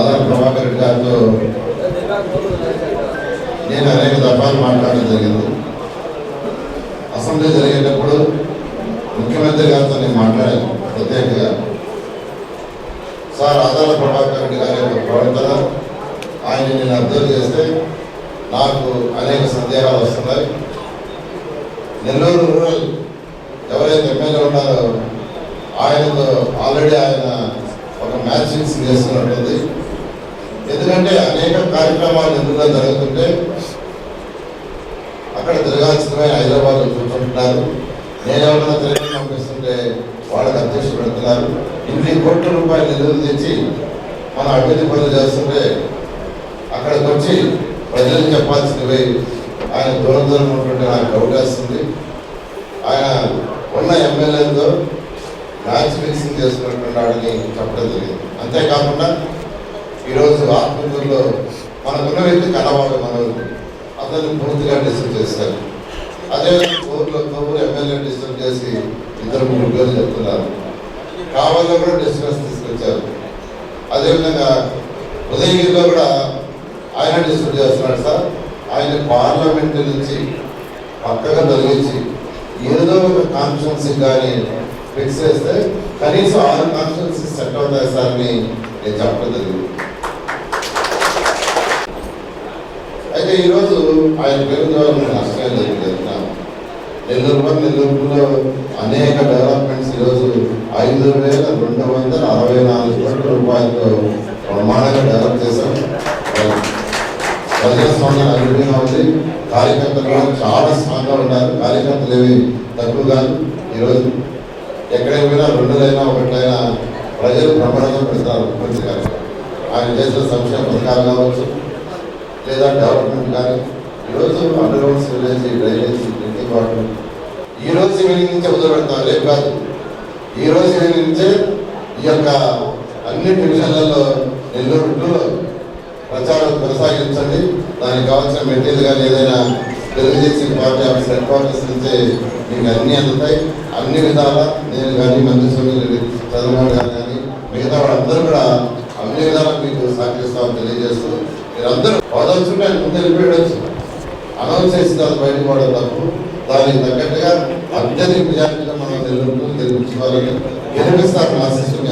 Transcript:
ఆదార్ ప్రభాకర్ గారితో నేను అనేక దఫాలు మాట్లాడడం జరిగింది. అసెంబ్లీ జరిగేటప్పుడు ముఖ్యమంత్రి గారితో నేను మాట్లాడాను ప్రత్యేకంగా. సార్ ఆదాల ప్రభాకర్ రెడ్డి గారి యొక్క ప్రవర్తన ఆయన నేను అబ్జర్వ్ చేస్తే నాకు అనేక సందేహాలు వస్తున్నాయి. నెల్లూరు రూరల్ ఎవరైతే ఎమ్మెల్యే ఉన్నారో ఆయనతో ఆల్రెడీ ఆయన ఒక మ్యాచింగ్స్ చేస్తున్నట్టుంది ఎందుకంటే అనేక కార్యక్రమాలు ఎందులో జరుగుతుంటే అక్కడ తిరగాల్సినవి హైదరాబాద్ కూర్చుంటున్నారు నేను ఎవరైనా పంపిస్తుంటే వాళ్ళకి అధ్యక్షులు పెడుతున్నారు. ఇన్ని కోట్ల రూపాయలు నిధులు తెచ్చి మన అభివృద్ధి పనులు చేస్తుంటే అక్కడికి వచ్చి ప్రజలకు చెప్పాల్సినవి ఆయన దూరం దూరం ఉంటుంటే నాకు డౌట్ వేస్తుంది. ఆయన ఉన్న ఎమ్మెల్యేలతో మ్యాచ్ ఫిక్సింగ్ చేసుకుంటున్నాడని చెప్పడం జరిగింది. అంతేకాకుండా ఈరోజు ఆత్మకూరులో మనకున్న వ్యక్తి కలవాడు మనోళ్ళు అతను పూర్తిగా డిస్టర్బ్ చేశారు అదేవిధంగా ఊర్లో కొవ్వూరు ఎమ్మెల్యే డిస్టర్బ్ చేసి ఇద్దరు మూడు పేర్లు చెప్తున్నారు. కావాలో కూడా డిస్టర్బెన్స్ తీసుకొచ్చారు. అదేవిధంగా ఉదయగిరిలో కూడా ఆయన డిస్టర్బ్ చేస్తున్నాడు సార్. ఆయన పార్లమెంట్ నుంచి పక్కగా తొలగించి ఏదో ఒక కాన్స్టిట్యున్సీ కానీ ఫిక్స్ చేస్తే కనీసం ఆరు కాన్స్టిట్యున్సీ సెట్ అవుతాయి సార్ అని నేను చెప్పడం జరిగింది. అయితే ఈరోజు ఆయన పేరు ద్వారా నష్టం జరిగింది నెల్లూరు నెల్లూరు నెల్లూరులో అనేక డెవలప్మెంట్స్ ఈరోజు ఐదు వేల రెండు వందల అరవై నాలుగు కోట్ల రూపాయలతో ప్రమాణంగా డెవలప్ చేశాం ప్రజాస్వామ్యం అభివృద్ధిగా ఉంది కార్యకర్తలు కూడా చాలా స్ట్రాంగ్గా ఉన్నారు. కార్యకర్తలు ఏవి తక్కువ కాదు. ఈరోజు ఎక్కడికి పోయినా రెండులైనా ఒకట్లైనా ప్రజలు ప్రమాణంగా పెడతారు. మంచి కార్యక్రమం. ఆయన చేసిన సంక్షేమ పథకాలు కావచ్చు లేదా డెవలప్మెంట్ కానీ ఈరోజు అండర్ గ్రౌండ్ సివిలేజ్ డ్రైనేజ్ డ్రింకింగ్ వాటర్ ఈరోజు రోజు ఈవినింగ్ నుంచే వదిలిపెడతాం రేపు కాదు. ఈరోజు ఈవినింగ్ నుంచే ఈ యొక్క అన్ని డివిజన్లలో నెల్లూరు ప్రచారం కొనసాగించండి. దానికి కావాల్సిన మెటీరియల్ కానీ ఏదైనా Telugu Desam party office headquarters నుంచే మీకు అన్ని అందుతాయి. అన్ని విధాలా నేను కానీ మంత్రిస్వామి చంద్రబాబు గారు కానీ మిగతా వాళ్ళందరూ కూడా అన్ని విధాలా మీకు సహకరిస్తామని తెలియజేస్తూ మీరందరూ వదలుచుంటే ముందు వెళ్ళిపోయవచ్చు అనౌన్స్ చేసిన తర్వాత బయటకు పోవడం తప్పు. దానికి తగ్గట్టుగా అత్యధిక మెజారిటీగా మనం నెల్లూరు గెలిపించుకోవాలని గెలిపిస్తారు ఆశిస్తుంది